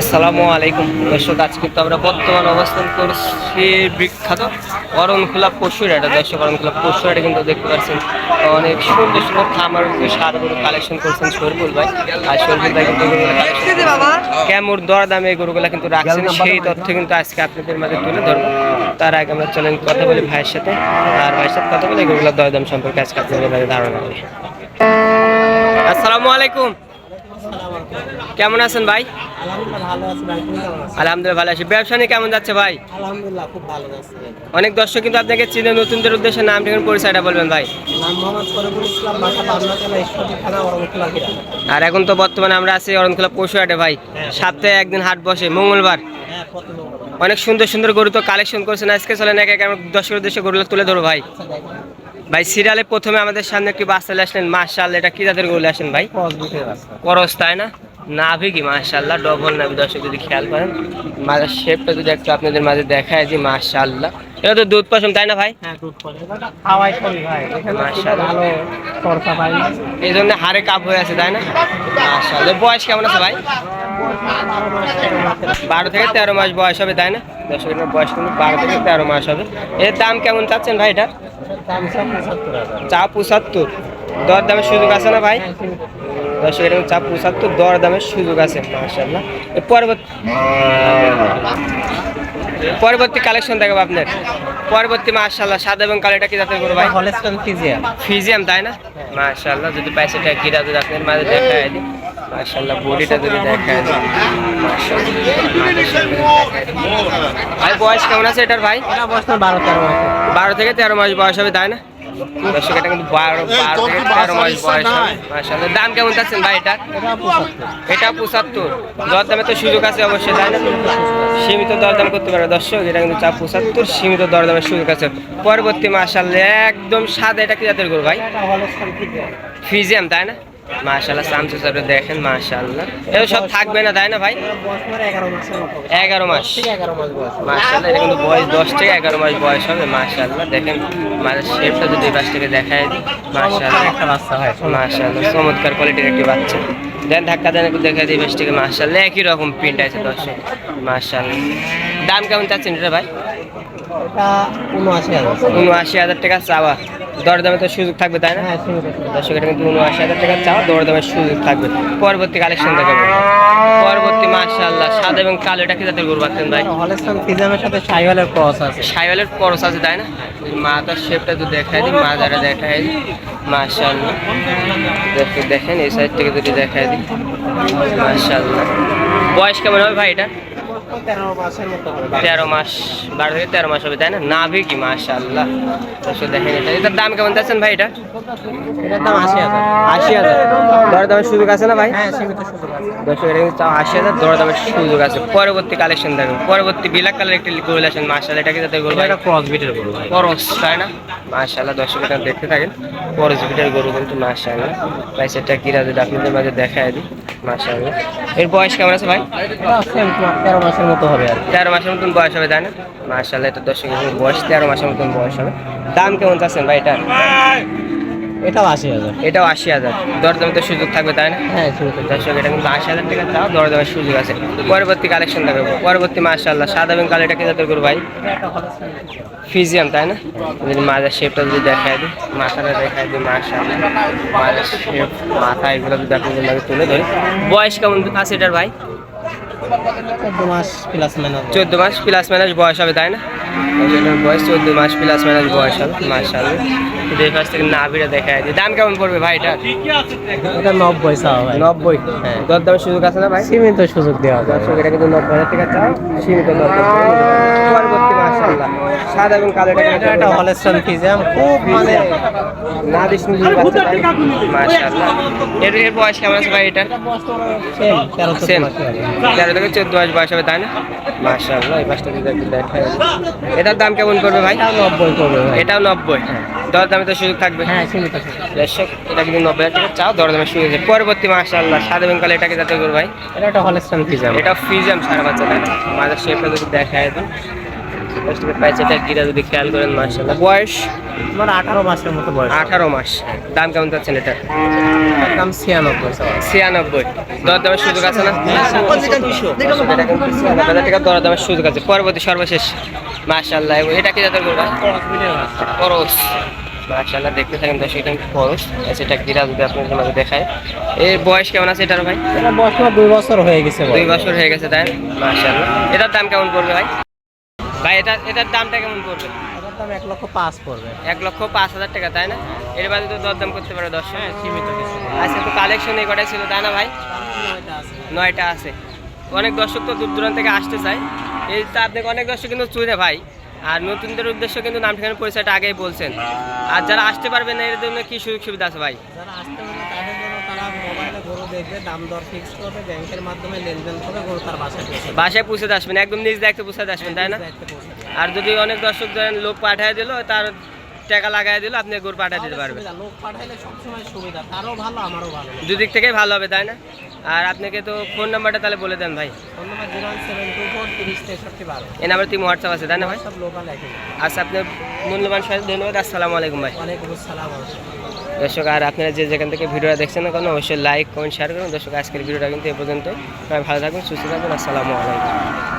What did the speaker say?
আসসালামু আলাইকুম। দর্শক আজ কিন্তু আমরা বর্তমান অবস্থান করছি বিখ্যাত অরণখোলা পশুর হাটে দর্শক অরণখোলা পশুর হাটে কিন্তু দেখতে পাচ্ছেন অনেক সুন্দর সুন্দর খামার সার গরু কালেকশন করছেন শরীফুল ভাই। আর শরীফুল ভাই কিন্তু কেমন দর দামে গরুগুলা কিন্তু রাখছেন সেই তথ্য কিন্তু আজকে আপনাদের মাঝে তুলে ধরবো। তার আগে আমরা চলেন কথা বলি ভাইয়ের সাথে। আর ভাইয়ের সাথে কথা বলে এগুলোর দর দাম সম্পর্কে আজকে আপনাদের মাঝে ধারণা করি। আসসালামু আলাইকুম। কেমন আছেন ভাই? আলহামদুলিল্লাহ ভালো আছি ব্যবসা নিয়ে কেমন যাচ্ছে ভাই? আলহামদুলিল্লাহ খুব ভালো যাচ্ছে অনেক দর্শক কিন্তু আপনাকে চিনে নতুনদের উদ্দেশ্যে নাম ঠিকানা পরিচয়টা বলবেন ভাই। আর এখন তো বর্তমানে আমরা আছি অরণখোলা পশু হাটে ভাই সপ্তাহে একদিন হাট বসে মঙ্গলবার। হ্যাঁ মঙ্গলবার। অনেক সুন্দর সুন্দর গরু তো কালেকশন করছেন। আজকে চলেন এক এক দর্শকের উদ্দেশ্যে গরুগুলো তুলে ধরো ভাই। আচ্ছা ভাই সিরিয়ালে প্রথমে আমাদের সামনে একটি বাচ্চা আসলেন। মার্শাল এটা কি তাদের গরু আসেন ভাই? ক্রস তাই না? নাভি কি মাশাল্লাহ ডবল নাভি। দর্শক যদি খেয়াল করেন মাঝে শেপটা যদি একটু আপনাদের মাঝে দেখায় যে মাশাল্লাহ এটা তো দুধ পশম তাই না ভাই? হ্যাঁ এটা এই জন্য হাড়ে কাপ হয়ে আছে তাই না? মাশাল্লাহ বয়স কেমন আছে ভাই? বারো থেকে তেরো মাস বয়স হবে তাই না? দর্শকের বয়স কিন্তু বারো থেকে তেরো মাস হবে। এর দাম কেমন চাচ্ছেন ভাই এটার? চা পঁচাত্তর। দর দামের সুযোগ আছে না ভাই? হ্যাঁ, সীমিত চা পঁচাত্তর দর দামের সুযোগ আছে মাশাল্লাহ এর পরবর্তী পরবর্তী কালেকশন দেখাবো আপনার। পরবর্তী মাশাল্লাহ সাদা এবং কালোটা কি জাতের করব ভাই? হলস্টন ফিজিয়াম ফিজিয়াম তাই না? মাশাল্লাহ যদি পয়সাটা গিরা যদি আপনার মাঝে দেখায় দিই। মাশাল্লাহ বডিটা যদি মাশাআল্লাহ। ভাই বয়স কেমন আছে এটার ভাই? এটা বয়স তো বারো তেরো মাসের বারো থেকে তেরো মাস বয়স হবে তাই না? দর্শক এটা কিন্তু বারো বারো থেকে তেরো মাস বয়স হবে। দাম কেমন চাচ্ছেন ভাই এটা? এটা পঁচাত্তর। পঁচাত্তর। তো সুযোগ আছে অবশ্যই তাই না? সীমিত দরদাম করতে পারে দর্শক এটা কিন্তু চা পঁচাত্তর সীমিত দরদামের সুযোগ আছে। পরবর্তী মাসাল্লাহ একদম সাদা এটা কি জাতের গরু ভাই? ফিজিয়াম তাই না? মাশাল্লাহ সামসু সাহেব দেখেন মাশাল্লাহ এও সব থাকবে না তাই না ভাই? এগারো মাস। মাশাল্লাহ এটা কিন্তু বয়স দশ থেকে এগারো মাস বয়স হবে মাশাল্লাহ দেখেন শেপটা যদি পাশ থেকে দেখায় মাশাল্লাহ একটা বাচ্চা হয় মাশাআল্লাহ চমৎকার কোয়ালিটির একটি বাচ্চা। দেন ধাক্কা দেন একটু দেখা দিই বেশ থেকে মাশাআল্লাহ একই রকম প্রিন্ট আছে দর্শক। মাশাআল্লাহ। দাম কেমন চাচ্ছেন এটা ভাই? উনআশি হাজার টাকা চাওয়া। দরদামে তো সুযোগ থাকবে তাই না? হ্যাঁ। দর্শক এটা কিন্তু উনআশি হাজার টাকা চাওয়া দরদামের সুযোগ থাকবে। পরবর্তী কালেকশন দেখাবো। পরবর্তী মাশাআল্লাহ সাদা এবং কালো এটা কি জাতের গরু পাচ্ছেন ভাই? হলস্টন ফিজিয়ামের সাথে সাইওয়ালের ক্রস আছে। সাইওয়ালের করস আছে তাই না? মাথার শেপটা তো দেখাই দিই মাথাটা দেখাই দিই। মাশাআল্লাহ। দেখে দেখেন এই সাইড থেকে যদি দেখাই দিই। মাশাআল্লাহ। বয়স কেমন হবে ভাই এটা? তেরো মাস বারো থেকে তেরো মাস হবে তাই না? নাভি কি মাশাআল্লাহ। দর্শক দেখেন এটা। এটার দাম কেমন যাচ্ছেন ভাই এটা? এটার দাম আশি হাজার। আশি হাজার। দর দামের সুযোগ আছে না ভাই? হ্যাঁ সীমিত সুযোগ আছে। দর্শক এটা কিন্তু আশি হাজার দর দামের সুযোগ আছে। পরবর্তী কালেকশন দেখুন। পরবর্তী বিলাক কালার একটি গরু আসেন মাশাআল্লাহ। এটা কি যাতে গরু এটা ক্রস বিটের গরু তাই না? দর্শক এটা দেখতে থাকেন। পরশ ভিটার গরু কিন্তু মাশাআল্লাহ। ভাই সেটা কিরা যদি আপনাদের মাঝে দেখায় দিই। মাশাআল্লাহ। এর বয়স কেমন আছে ভাই? তেরো মাসের মতো হবে আর তেরো মাসের মতন বয়স হবে তাই না? মাশাআল্লাহ এটা দশ এর বয়স তেরো মাসের মতন বয়স হবে। দাম কেমন চাচ্ছেন ভাই এটা এটাও আশি হাজার। এটাও আশি হাজার। দরদামে তো সুযোগ থাকবে তাই না? হ্যাঁ। দর্শক এটা কিন্তু আশি হাজার টাকা চাও দরদামের সুযোগ আছে। পরবর্তী কালেকশন দেখাবো। পরবর্তী মাশাআল্লাহ সাদা কালো এটা কি জাতের গরু ভাই? ফিজিয়াম তাই না? যদি মাজার শেপটা যদি দেখায় দিই মাথাটা দেখায় দিই মাসা মাজার শেপ মাথা এগুলো যদি মাঝে তুলে ধরি। বয়স কেমন আছে এটার ভাই? চোদ্দ মাস প্লাস মাইনাস চোদ্দ মাস প্লাস মাইনাস বয়স হবে তাই না? বয়স চোদ্দ মাস প্লাস মাইনাস বয়স হবে মাশাআল্লাহ। দুই পাশ থেকে নাভিটা দেখায় দিই। দাম কেমন পড়বে ভাই এটা এটা নব্বই চাওয়া ভাই। নব্বই? হ্যাঁ। দর সুযোগ আছে না ভাই? সীমিত সুযোগ দেওয়া যায়। দর্শক এটা কিন্তু নব্বই হাজার টাকা চাও সীমিত দর দাম। পরবর্তী মাশাআল্লাহ। সাদা এবং কালো এটা একটা হলস্টন ফিজিয়াম খুব মানে না বিষ্ণু মাশাআল্লাহ। এর এর বয়স কেমন আছে ভাই এটা? সেম তেরো থেকে চোদ্দ মাস বয়স হবে তাই না? মাশাআল্লাহ এই পাঁচটা যদি একটু দেখায় এটার দাম কেমন পড়বে ভাই? নব্বই করবে ভাই। এটাও নব্বই। দর দামে তো সুযোগ থাকবে। হ্যাঁ দর্শক এটা কিন্তু নব্বই হাজার টাকা চাও দর দামে সুযোগ আছে পরবর্তী মাশাআল্লাহ সাদা এবং কালো এটাকে যাতে করবে ভাই? এটা একটা হলস্টন এটা ফিজিয়াম সারা বাচ্চা তাই না? মাঝে শেপটা যদি দেখায় দিন দর্শকের প্যাচেটা গিরা যদি খেয়াল করেন মার্শাল্লাহ বয়স? তোমার আঠারো মাসের মতো বয়স। আঠারো মাস। দাম কেমন চাচ্ছেন এটা? দাম ছিয়ানব্বই। ছিয়ানব্বই। দর দামের সুযোগ আছে না? এটা হাজার টাকা দর দামের সুযোগ আছে। পরবর্তী সর্বশেষ। মার্শাল্লাহ এটা কি যাদের করবা খরচ মার্শাল্লাহ দেখতে থাকেন দর্শক এটা কিন্তু খরচ। সেটা গিরা যদি আপনাদের মাঝে দেখায় এর বয়স কেমন আছে এটার ভাই? বয়স দুই বছর হয়ে গেছে দুই বছর হয়ে গেছে তাই মার্শাল্লাহ এটার দাম কেমন পড়বে ভাই? ভাই এটা এটার দামটা কেমন পড়বে? এটার দাম এক লক্ষ পাঁচ পড়বে। এক লক্ষ পাঁচ হাজার টাকা তাই না? এর বাদে তো দরদাম করতে পারে দশ। হ্যাঁ সীমিত কিছু। আজকে তো কালেকশন এই কটাই ছিল তাই না ভাই? নয়টা আছে। অনেক দর্শক তো দূর দূরান্ত থেকে আসতে চায়। এই তো আপনাকে অনেক দর্শক কিন্তু চুনে ভাই আর নতুনদের উদ্দেশ্য কিন্তু নাম ঠিকানা পরিচয়টা আগেই বলছেন। আর যারা আসতে পারবেন না এর জন্য কি সুযোগ সুবিধা আছে ভাই? যারা আসতে পারে তাদের জন্য তারা মোবাইলে গরু দেখবে দাম দর ফিক্স করবে ব্যাংকের মাধ্যমে লেনদেন করবে গরু তার বাসায় পৌঁছে বাসায় পুষে আসবেন একদম নিজ দায়িত্বে আসবেন তাই না। আর যদি অনেক দর্শক ধরেন লোক পাঠিয়ে দিল তার টাকা লাগাই দিল আপনি গরু পাঠিয়ে দিতে পারবেন। লোক পাঠাইলে সবসময় সুবিধা তারও ভালো আমারও ভালো। দুদিক থেকেই ভালো হবে তাই না? আর আপনাকে তো ফোন নাম্বারটা তাহলে বলে দেন ভাই। Phone number zero one seven two four তিরিশ তেষট্টি বারো। এই নাম্বার হোয়াটসঅ্যাপ আছে তাই না ভাই? সব লোকাল আচ্ছা আপনার মূল্যবান সবাই ধন্যবাদ আসসালামু আলাইকুম ভাই। ওয়ালাইকুম আসসালাম। দর্শক, আর আপনারা যে যেখান থেকে ভিডিওটা দেখছেন না কেন, অবশ্যই লাইক কমেন্ট শেয়ার করুন। দর্শক, আজকের ভিডিওটা কিন্তু এ পর্যন্ত ভালো থাকুন, সুস্থ থাকুন। আসসালামু আলাইকুম।